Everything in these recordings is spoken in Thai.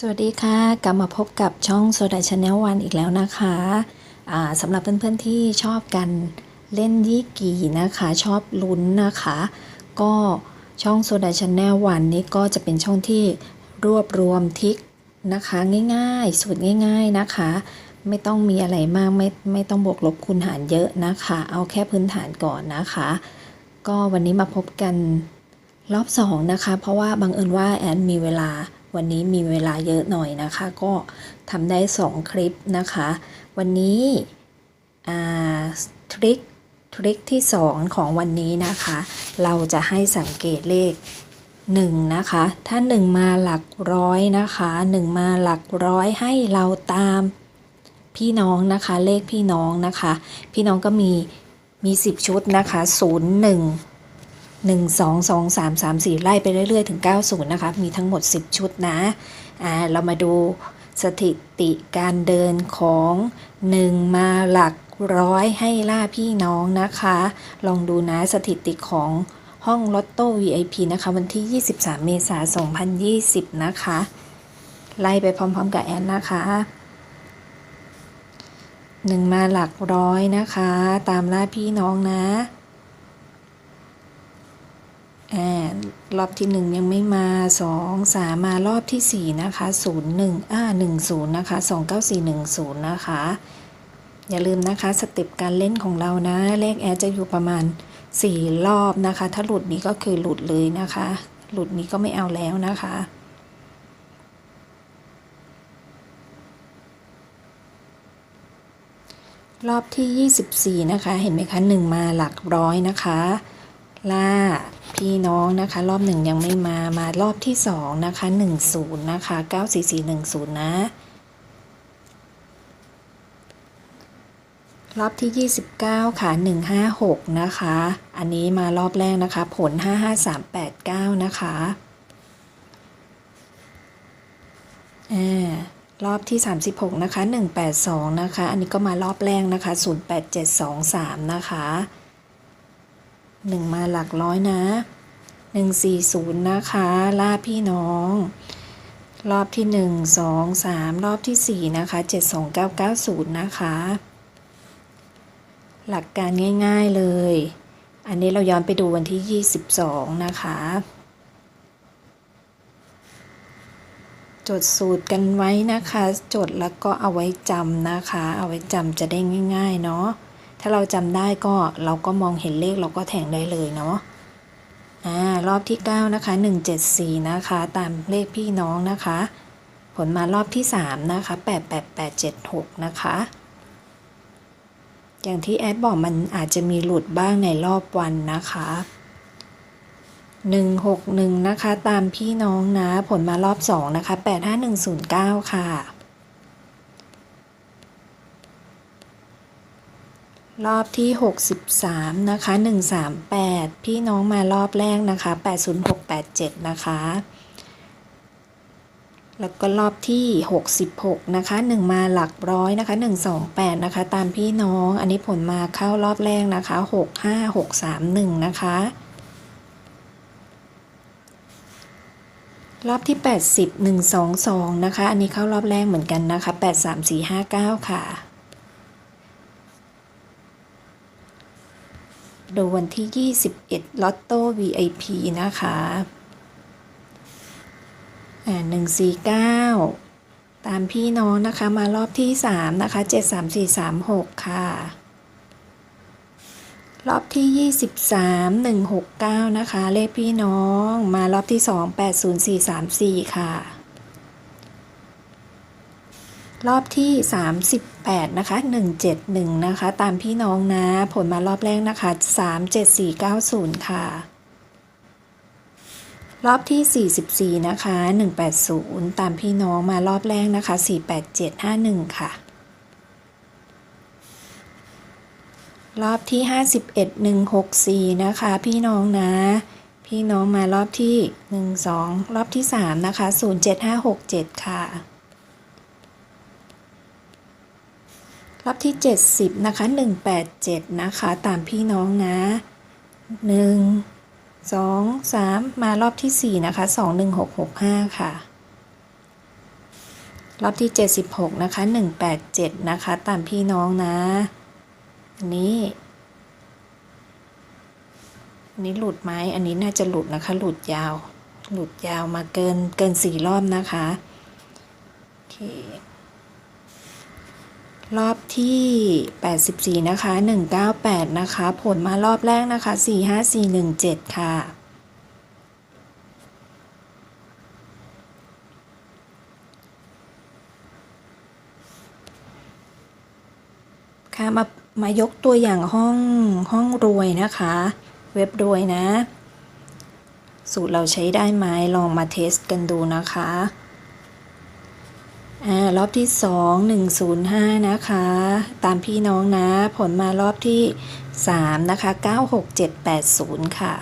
สวัสดีค่ะ กลับมาพบกับช่องโซดาชาแนลวันอีกแล้วนะคะสำหรับเพื่อนๆที่ชอบกันเล่นยี่กีนะคะ ชอบลุ้นนะคะ ก็ช่องโซดาชาแนลวันนี้ก็จะเป็นช่องที่รวบรวมทิกนะคะ ง่ายๆ สูตรง่าย ๆนะคะ ไม่ต้องมีอะไรมากไม่ไม่ต้องบวกลบคูณหารเยอะนะคะ เอาแค่พื้นฐานก่อนนะคะ ก็วันนี้มาพบกันรอบสองนะคะ เพราะว่าบังเอิญว่าแอนมีเวลา วันนี้มีเวลาเยอะหน่อยนะคะ ก็ทำได้ 2 คลิปนะคะ วันนี้ทริคทริคที่ 2 ของวันนี้นะคะ เราจะให้สังเกตเลข 1 นะคะ ถ้า 1 มาหลักร้อยนะคะ 1 มาหลักร้อยให้เราตามพี่น้องนะคะ เลขพี่น้องนะคะ พี่น้องก็มีมี 10 ชุดนะคะ 0 1 1 2 2 3 3 4 ไล่ไปเรื่อยๆ ถึง 90 นะคะ มีทั้งหมด 10 ชุดนะอ่าเรามาดูสถิติการเดินของ 1 มาหลักร้อยให้ล่าพี่น้องนะคะ ลองดูนะสถิติของห้องลอตโต้ VIP นะคะ วันที่ 23 เมษายน 2020 นะคะ ไล่ไปพร้อมๆกับแอนนะคะหนึ่งมาหลักร้อยนะคะ ตามล่าพี่น้องนะ รอบที่หนึ่งยังไม่มาสองสามมารอบที่สี่นะคะศูนย์หนึ่งอ่าหนึ่งศูนย์นะคะสองเก้าสี่หนึ่งศูนย์นะคะ อย่าลืมนะคะสเต็ปการเล่นของเรานะ เลขแอดจะอยู่ประมาณสี่รอบนะคะ ถ้าหลุดนี้ก็คือหลุดเลยนะคะ หลุดนี้ก็ไม่เอาแล้วนะคะรอบที่ 24 นะคะ เห็นไหมคะหนึ่งมาหลักร้อยนะคะ ล่าพี่น้องนะคะ รอบหนึ่งยังไม่มามารอบที่สองนะคะหนึ่งศูนย์นะคะเก้าสี่สี่หนึ่งศูนย์นะรอบที่ 29 ค่ะ 156 นะคะ อันนี้มารอบแรกนะคะ ผล 55389 นะคะอ่ารอบที่ 36 นะคะ 182 นะคะ อันนี้ก็มารอบแรกนะคะ 08723 นะคะ 1 มาหลักร้อยนะ 140 นะคะ ล่าพี่น้อง รอบที่ 1 2 3 รอบที่ 4 นะคะ 72990 นะคะ หลักการง่ายๆเลย อันนี้เราย้อนไปดูวันที่ 22 นะคะจดสูตรกันไว้นะคะ จดแล้วก็เอาไว้จำนะคะ เอาไว้จำจะได้ง่าย ๆ เนาะ ถ้าเราจำได้ก็เราก็มองเห็นเลขเราก็แทงได้เลยเนาะอ่ารอบที่9นะคะ174นะคะตามเลขพี่น้องนะคะ ผลมารอบที่3นะคะ88876นะคะอย่างที่แอดบอกมันอาจจะมีหลุดบ้างในรอบวันนะคะ161นะคะ ตามพี่น้องนะ ผลมารอบ2นะคะ85109 ค่ะ รอบที่ 63 นะคะ 138 พี่น้องมารอบแรกนะคะ 80687 นะคะ แล้วก็รอบที่ 66 นะคะ 1 มาหลักร้อยนะคะ 128 นะคะ ตามพี่น้อง อันนี้ผลมาเข้ารอบแรกนะคะ 65631 นะคะ รอบที่ 80 122 นะคะ อันนี้เข้ารอบแรกเหมือนกันนะคะ 83459 ค่ะ ดูวันที่ 21 ลอตโต้ VIP นะคะอ่า149 ตามพี่น้องนะคะ มารอบที่ 3 นะคะ 73436 ค่ะ รอบที่ 23 169 นะคะ เลขพี่น้อง มารอบที่ 2 80434 ค่ะ รอบที่ 38 นะคะ 171 นะคะ ตามพี่น้องนะ ผลมารอบแรกนะคะ 37490 ค่ะ รอบที่ 44 นะคะ 180 ตามพี่น้องมารอบแรกนะคะ 48751 ค่ะ รอบที่ 51 164 นะคะ พี่น้องนะ พี่น้องมารอบที่ 12 รอบที่ 3 นะคะ 07567 ค่ะ รอบที่ 70 นะคะ 187 นะคะ ตามพี่น้องนะ 1 2 3 มารอบที่ 4 นะคะ 21665 ค่ะ รอบที่ 76 นะคะ 187 นะคะ ตามพี่น้องนะ อันนี้ อันนี้หลุดไหมอันนี้น่าจะหลุดนะคะ หลุดยาว หลุดยาวมาเกินเกินสี่รอบนะคะ โอเค รอบที่ 84 นะคะ 198 นะคะ ผลมารอบแรกนะคะ 45417 ค่ะ ค่ะมามายกตัวอย่างห้องห้องรวยนะคะ เว็บรวยนะ สูตรเราใช้ได้ไหมลองมาเทสกันดูนะคะารอบที่สองหนึ่งศูนย์ห้านะคะ ตามพี่น้องนะ ผลมารอบที่สามนะคะเก้าหกเจ็ดแปดศูนย์ค่ะ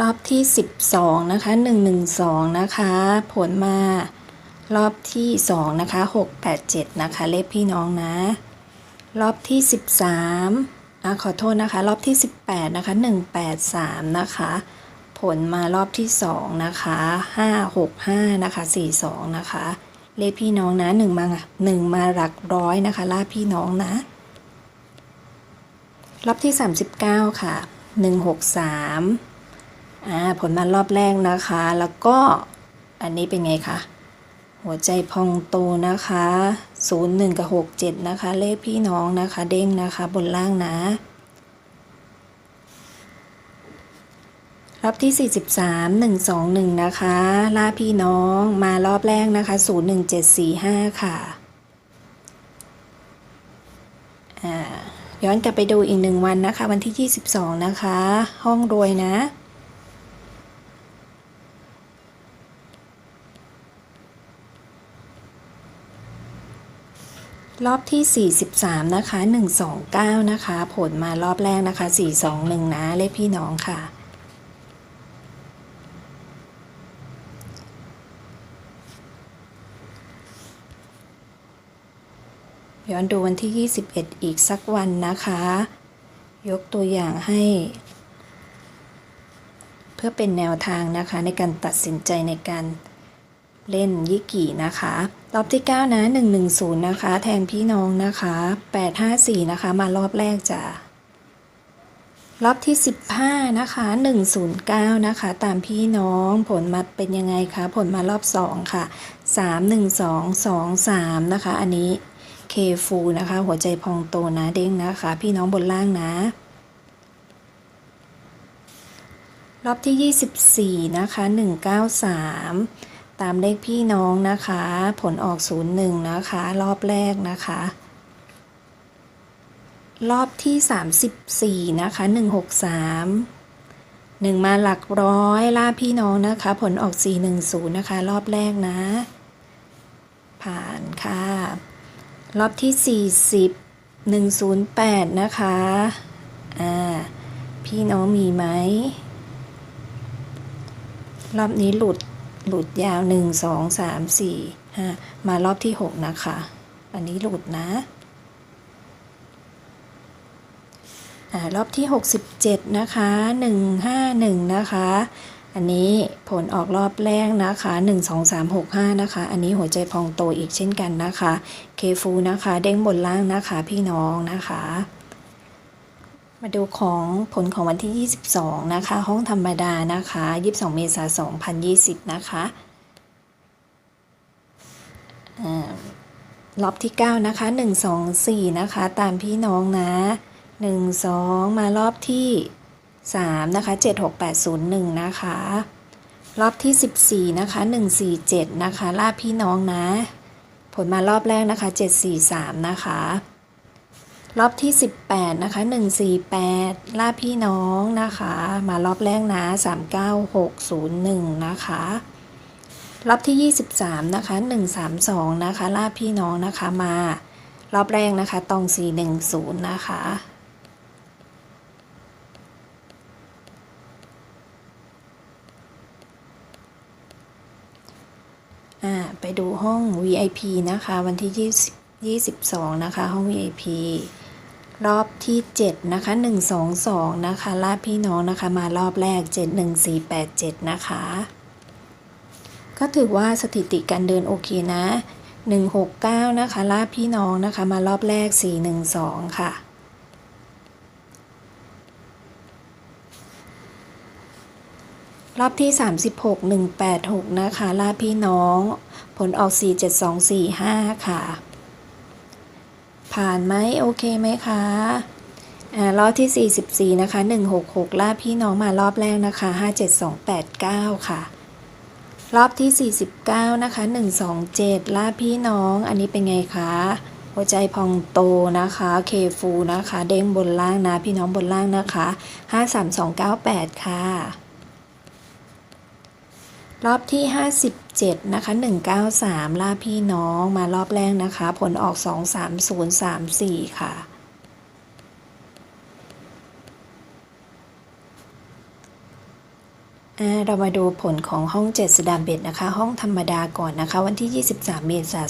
รอบที่ 12 นะคะ 112 นะคะ ผลมารอบที่ 2 นะคะ 687 นะคะ เลขพี่น้องนะ รอบที่ 13อะขอโทษนะคะ รอบที่ 18 นะคะ 183 นะคะ ผลมารอบที่2นะคะ565นะคะ42นะคะ เลขพี่น้องนะ1มา1มาหลักร้อยนะคะลาพี่น้องนะ รอบที่39ค่ะ163อ่าผลมารอบแรกนะคะ แล้วก็อันนี้เป็นไงคะหัวใจพองโตนะคะ 01 กับ 67 นะคะ เลขพี่น้องนะคะ เด้งนะคะ บนล่างนะ รอบที่ 43 121 นะคะ ล่าพี่น้องมารอบแรกนะคะ 01745 ค่ะอ่าย้อนกลับไปดูอีกหนึ่งวันนะคะ วันที่ 22 นะคะ ห้องรวยนะ รอบที่ 43 นะคะ 129 นะคะ ผลมารอบแรกนะคะ 421 นะ เลขพี่น้องค่ะ ย้อนดูวันที่ 21 อีกสักวันนะคะ ยกตัวอย่างให้ เพื่อเป็นแนวทางนะคะในการตัดสินใจในการเล่นยิกินะคะ รอบที่ 9 นะ 110 นะคะ แทนพี่น้องนะคะ 854 นะคะ มารอบแรกจ้ะรอบที่ 15 นะคะ 109 นะคะ ตามพี่น้องผลมาเป็นยังไงคะ ผลมารอบ 2 ค่ะ 3 1 2 2 3 นะคะ อันนี้ เคฟูนะคะ หัวใจพองโตนะเด้งนะคะ พี่น้องบนล่างนะ รอบที่ 24 นะคะ 193 ตามเลขพี่น้องนะคะ ผลออก 01 นะคะ รอบแรกนะคะ รอบที่ 34 นะคะ 163 1มาหลักร้อยล่าพี่น้องนะคะ ผลออก 410 นะคะ รอบแรกนะ ผ่านค่ะ รอบที่ 40 108 นะคะ อ่า พี่น้องมีไหม รอบนี้หลุด หลุดยาว 1 2 3 4 5 มารอบที่ 6 นะคะ อันนี้หลุดนะ อ่า รอบที่ 67 นะคะ 151 นะคะ อันนี้ผลออกรอบแรกนะคะ 1 2 3 6 5 นะคะ อันนี้หัวใจพองโตอีกเช่นกันนะคะ เคฟูนะคะ เด้งบนล่างนะคะ พี่น้องนะคะ มาดูของผลของวันที่ 22 นะคะ ห้องธรรมดานะคะ 22 เมษายน 2020 นะคะรอบที่ 9 นะคะ 1 2 4 นะคะ ตามพี่น้องนะ 1 2 มารอบที่ 3 นะคะ 7 6 8 0 1 นะคะรอบที่ 14 นะคะ 147 นะคะลาพี่น้องนะ ผลมารอบแรกนะคะ 743 นะคะ รอบที่ 18 นะคะ 148ล่าพี่น้องนะคะ มารอบแรกนะ 39601 นะคะ รอบที่ 23 นะคะ 132 นะคะลาพี่น้องนะคะมารอบแรกนะคะตอง410 นะคะ อ่า ไปดู ห้อง VIP นะคะ วันที่ 20 22 นะคะ ห้อง VIP รอบที่ 7 นะคะ 122 นะคะลาพี่น้องนะคะ มารอบแรก 71487 นะคะ ก็ถือว่าสถิติการเดินโอเคนะ 169 นะคะลาพี่น้องนะคะ มารอบแรก 412 ค่ะรอบที่ 36 186 นะคะลาพี่น้อง ผลออก 47245 ค่ะ ผ่านไหมโอเคไหมคะอ่ารอบที่ 44 นะคะ 166 ลาบพี่น้องมารอบแรกนะคะ 57289 ค่ะ รอบที่ 49 นะคะ 127 ลาบพี่น้อง อันนี้เป็นไงคะ หัวใจพองโตนะคะ เคฟูนะคะ เด้งบนล่างนะ พี่น้องบนล่างนะคะ 53298 ค่ะ รอบที่ 57 นะคะ 193 ล่าพี่น้องมารอบแรกนะคะ ผลออก 23034 ค่ะอ่าเรามาดูผลของห้อง 7สดามเบ็ดนะคะ ห้องธรรมดาก่อนนะคะ วันที่ 23 เมษายน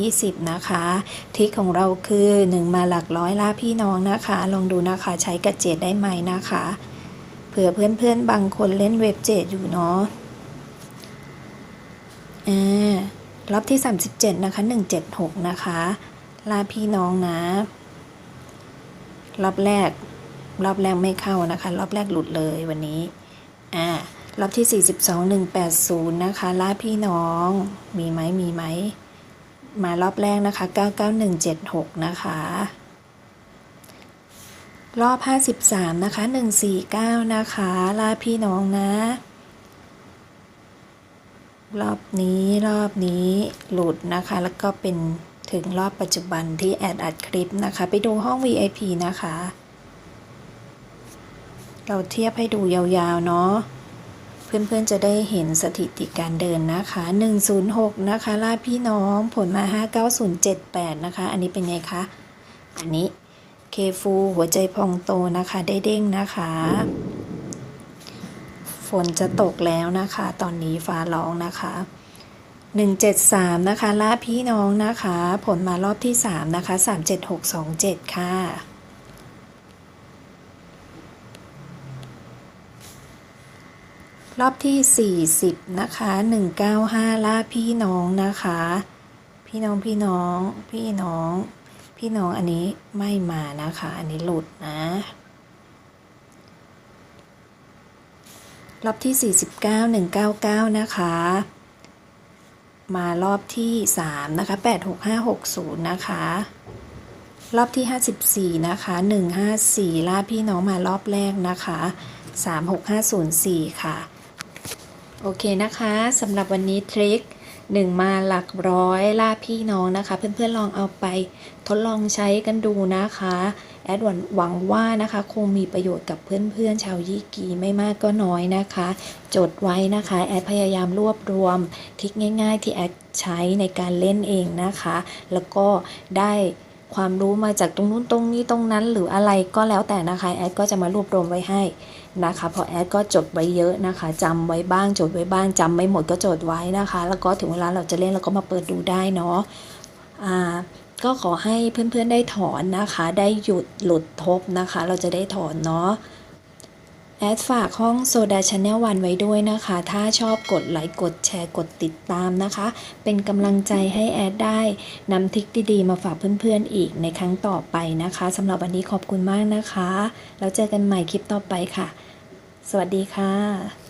2020 นะคะทริกของเราคือ 1 มาหลักร้อยล่าพี่น้องนะคะ ลองดูนะคะ ใช้กระเจ็ดได้ไหมนะคะ เผื่อเพื่อนๆ บางคนเล่นเว็บเจ็ดอยู่เนาะ อ่ารอบที่ 37 นะคะ 176 นะคะลาพี่น้องนะรอบแรก รอบแรกไม่เข้านะคะ รอบแรกหลุดเลยวันนี้อ่ารอบที่ 42 180 นะคะลาพี่น้องมีไหมมีไหมมารอบแรกนะคะ 99176 นะคะ รอบ 53 นะคะ 149 นะคะลาพี่น้องนะ รอบนี้รอบนี้หลุดนะคะ แล้วก็เป็นถึงรอบปัจจุบันที่แอดอัดคลิปนะคะ ไปดูห้อง VIP นะคะ เราเทียบให้ดูยาวๆ เนาะเพื่อนๆจะได้เห็นสถิติการเดินนะคะ 106 นะคะลาพี่น้องผลมา 59078 นะคะ อันนี้เป็นไงคะ อันนี้เคฟูหัวใจพองโตนะคะ ได้เด้งนะคะ ฝนจะตกแล้วนะคะ ตอนนี้ฟ้าร้องนะคะ173 นะคะลาพี่น้องนะคะ ผลมารอบที่ 3 นะคะ 37627 ค่ะ รอบที่ 40 นะคะ 195ล่าพี่น้องนะคะ พี่น้องพี่น้อง พี่น้อง พี่น้องอันนี้ไม่มานะคะ อันนี้หลุดนะ รอบที่ 49 199 นะคะ มารอบที่ 3 นะคะ 86560 นะคะ รอบที่ 54 นะคะ 154 ล่าพี่น้องมารอบแรกนะคะ 36504 ค่ะ โอเคนะคะสำหรับวันนี้ทริค หนึ่งมาหลักร้อยล่าพี่น้องนะคะ เพื่อนๆลองเอาไปทดลองใช้กันดูนะคะ แอดหวังหวังว่านะคะ คงมีประโยชน์กับเพื่อนๆชาวยี่กีไม่มากก็น้อยนะคะ จดไว้นะคะ แอดพยายามรวบรวมทริคง่ายๆ ที่แอดใช้ในการเล่นเองนะคะ แล้วก็ได้ความรู้มาจากตรงนู้นตรงนี้ตรงนั้นหรืออะไรก็แล้วแต่นะคะ แอดก็จะมารวบรวมไว้ให้ นะคะพอแอดก็จดไว้เยอะนะคะจำไว้บ้างจดไว้บ้างจำไม่หมดก็จดไว้นะคะ แล้วก็ถึงเวลาเราจะเล่นเราก็มาเปิดดูได้เนาะอ่าก็ขอให้เพื่อนๆได้ถอนนะคะ ได้หยุดหลุดทบนะคะ เราจะได้ถอนเนาะ แอดฝากห้องโซดาชาแนลวันไว้ด้วยนะคะ ถ้าชอบกดไลค์กดแชร์กดติดตามนะคะ เป็นกำลังใจให้แอดได้นำทิคดีๆ มาฝากเพื่อนๆอีกในครั้งต่อไปนะคะสำหรับวันนี้ขอบคุณมากนะคะ แล้วเจอกันใหม่คลิปต่อไปค่ะ สวัสดีค่ะ